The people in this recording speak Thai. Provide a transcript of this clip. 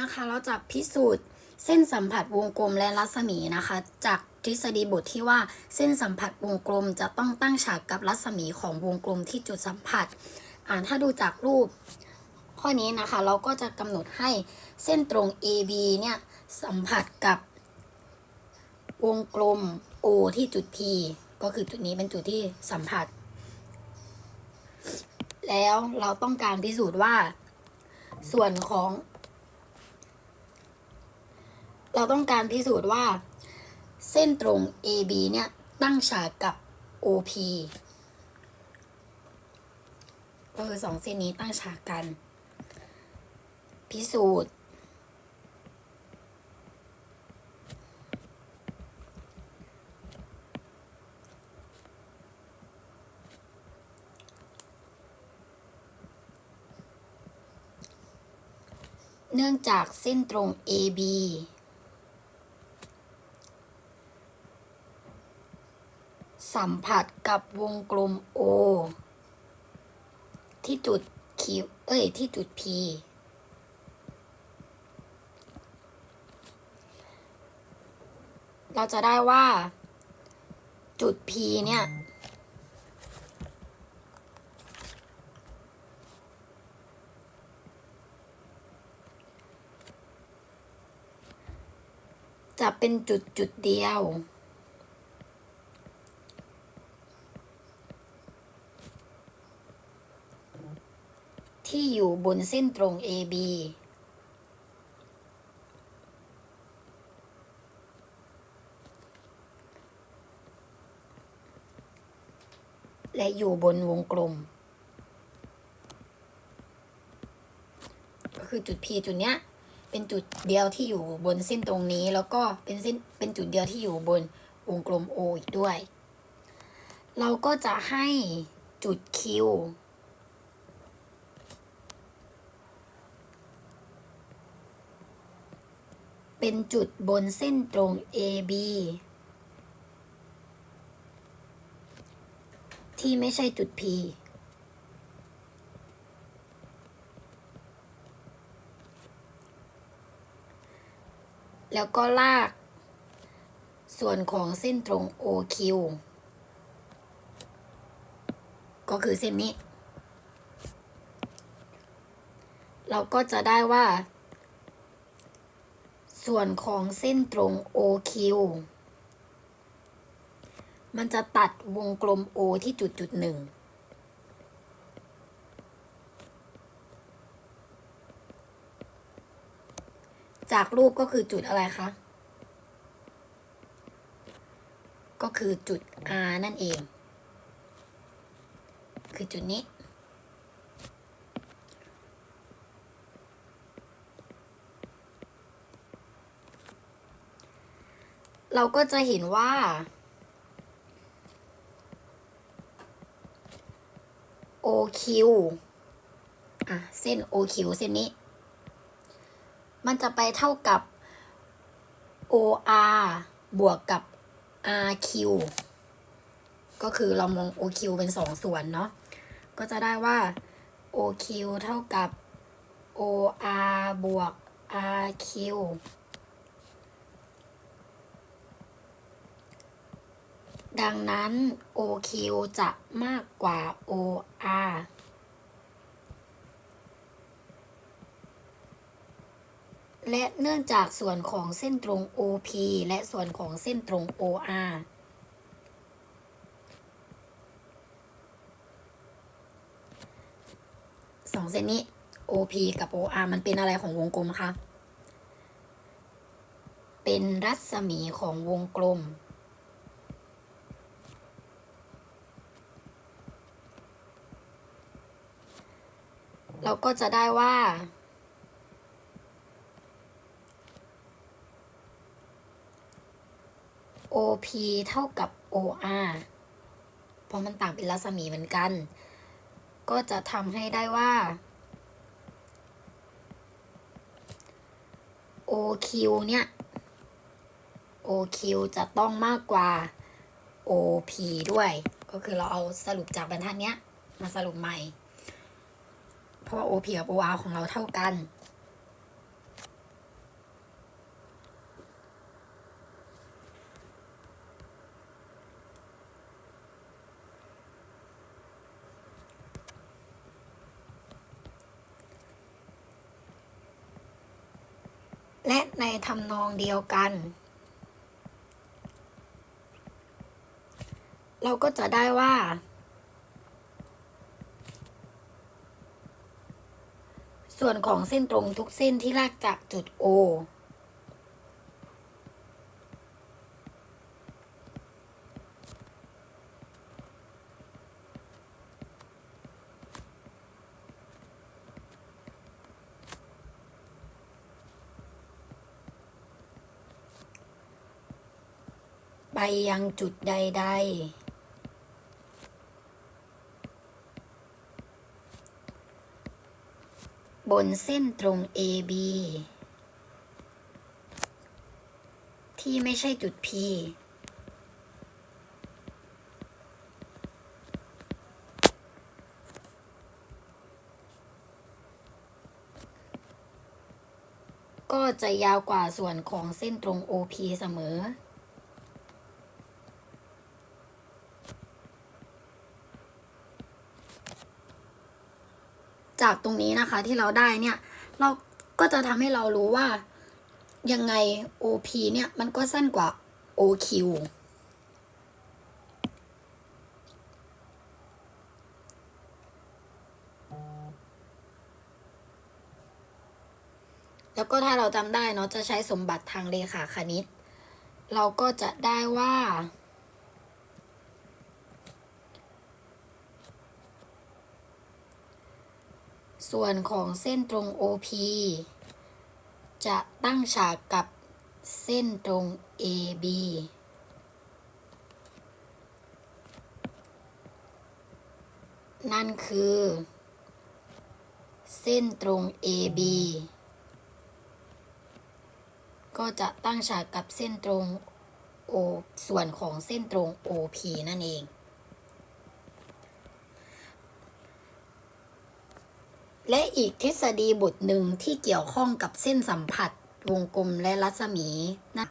นะคะ เราจะพิสูจน์เส้นสัมผัสวงกลมและรัศมีนะคะ จากทฤษฎีบทที่ว่าเส้นสัมผัสวงกลมจะต้องตั้งฉากกับรัศมีของวงกลมที่จุดสัมผัสอ่าถ้าดูจากรูป ข้อนี้นะคะเราก็จะกำหนดให้เส้นตรง AB เนี่ยสัมผัสกับวงกลม O ที่จุด P ก็คือจุดนี้เป็นจุดที่สัมผัส แล้วเราต้องการพิสูจน์ว่า ส่วนของ เราต้องการพิสูจน์ว่า เส้นตรง AB เนี่ย ตั้งฉากกับ OP ก็คือสองเส้นนี้ตั้งฉากกัน พิสูจน์ เนื่องจากเส้นตรง AB สัมผัสกับวงกลม O ที่จุด Q เอ้ย ที่จุด P เราจะได้ว่า จุด P เนี่ย จะเป็นจุดจุดเดียว ที่อยู่บนเส้นตรง AB และอยู่บนวงกลม ก็คือจุด P จุดเนี้ย เป็นจุดเดียวที่อยู่บนเส้นตรงนี้ แล้วก็เป็นเส้นเป็นจุดเดียวที่อยู่บนวงกลม O อีกด้วย เราก็จะให้จุด Q เป็นจุดบนเส้นตรง AB ที่ไม่ใช่จุด P แล้วก็ลาก ส่วนของเส้นตรง OQ ก็คือเส้นนี้ เราก็จะได้ว่า ส่วนของเส้นตรง OQ มันจะตัดวงกลม O ที่จุดจุดหนึ่งจากรูปก็คือจุดอะไรคะ ก็คือจุด R นั่นเอง คือจุดนี้ เราก็จะเห็นว่า OQ อะ เส้น OQ เส้นนี้ มันจะไปเท่ากับ OR บวกกับ RQ ก็คือเรามอง OQ เป็นสองส่วนเนาะ ก็จะได้ว่า OQ เท่ากับ OR บวก RQ ดังนั้น OQ จะมากกว่า OR และเนื่องจากส่วนของเส้นตรง OP และส่วนของเส้นตรง OR สองเส้นนี้ OP กับ OR มันเป็นอะไรของวงกลมคะ เป็นรัศมีของวงกลม เราก็จะได้ว่า OP เท่ากับ OR เพราะมันต่างเป็นรัศมีเหมือนกัน ก็จะทำให้ได้ว่า OQ เนี่ย OQ จะต้องมากกว่า OP ด้วย ก็คือเราเอาสรุปจากบรรทัดเนี้ย มาสรุปใหม่ พราะว่า OP กับ OR ของเราเท่ากัน และในทำนองเดียวกัน เราก็จะได้ว่า ส่วนของเส้นตรงทุกเส้นที่ลากจากจุด O ไปยังจุดใด ๆ บนเส้นตรง AB ที่ไม่ใช่จุด P ก็จะยาวกว่าส่วนของเส้นตรง OP เสมอ จากตรงนี้นะคะที่เราได้เนี่ย เราก็จะทำให้เรารู้ว่ายังไง OP เนี่ย มันก็สั้นกว่า OQ แล้วก็ถ้าเราจำได้เนาะจะใช้สมบัติทางเลขาคณิต เราก็จะได้ว่า ส่วนของเส้นตรง OP จะตั้งฉากกับเส้นตรง AB นั่นคือ เส้นตรง AB ก็จะตั้งฉากกับเส้นตรง O ส่วนของเส้นตรง OP นั่นเอง และอีกทฤษฎีบทหนึ่งที่เกี่ยวข้องกับเส้นสัมผัส วงกลมและรัศมีนะ